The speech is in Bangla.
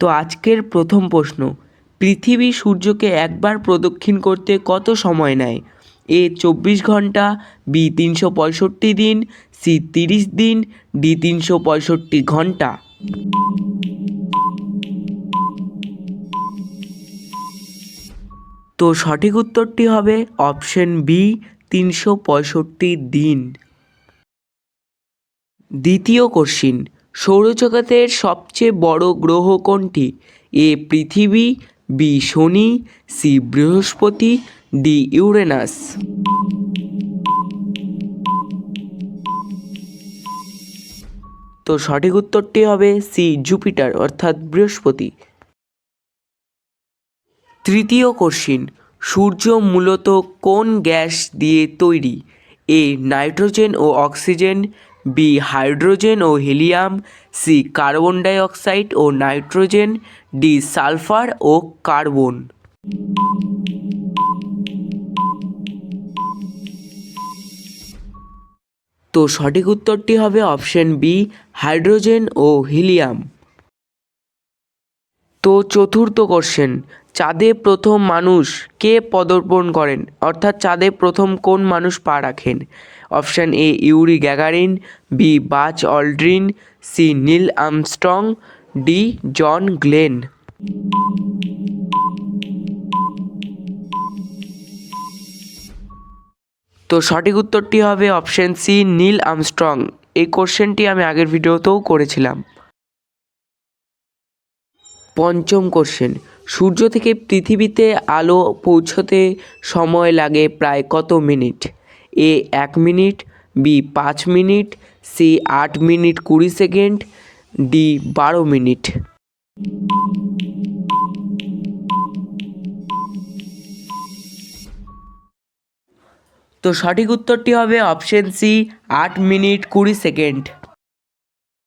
তো আজকের প্রথম প্রশ্ন, পৃথিবী সূর্যকে একবার প্রদক্ষিণ করতে কত সময় নেয়? এ চব্বিশ ঘণ্টা, বি তিনশো পঁয়ষট্টি দিন, সি তিরিশ দিন, ডি তিনশো পঁয়ষট্টি ঘণ্টা। তো সঠিক উত্তরটি হবে অপশন বি, তিনশো পঁয়ষট্টি দিন। দ্বিতীয় কোশ্চিন সৌরজগতের সবচেয়ে বড় গ্রহ কোনটি? এ পৃথিবী, বি শনি, সি বৃহস্পতি, ডি ইউরেনাস। তো সঠিক উত্তরটি হবে সি জুপিটার, অর্থাৎ বৃহস্পতি। তৃতীয় কোশ্চিন, সূর্য মূলত কোন গ্যাস দিয়ে তৈরি? এ নাইট্রোজেন ও অক্সিজেন বি হাইড্রোজেন ও হিলিয়াম সি কার্বন ডাইঅক্সাইড ও নাইট্রোজেন ডি সালফার ও কার্বন তো সঠিক উত্তরটি হবে অপশন বি হাইড্রোজেন ও হিলিয়াম তো চতুর্থ কোশ্চেন চাঁদে প্রথম মানুষ কে পদার্পণ করেন? অর্থাৎ চাঁদে প্রথম কোন মানুষ পা রাখেন? Option A, Yuri Gagarin, B, Buzz Aldrin, C, Neil Armstrong, D, John Glenn. তো সঠিক উত্তরটি হবে অপশন সি, নীল আমস্ট্রং। এই কোশ্চেনটি আমি আগের ভিডিওতেও করেছিলাম। পঞ্চম কোশ্চেন সূর্য থেকে পৃথিবীতে আলো পৌঁছতে সময় লাগে প্রায় কত মিনিট? এ এক মিনিট, বি পাঁচ মিনিট, সি আট মিনিট কুড়ি সেকেন্ড, ডি বারো মিনিট। তো সঠিক উত্তরটি হবে অপশন সি, আট মিনিট কুড়ি সেকেন্ড।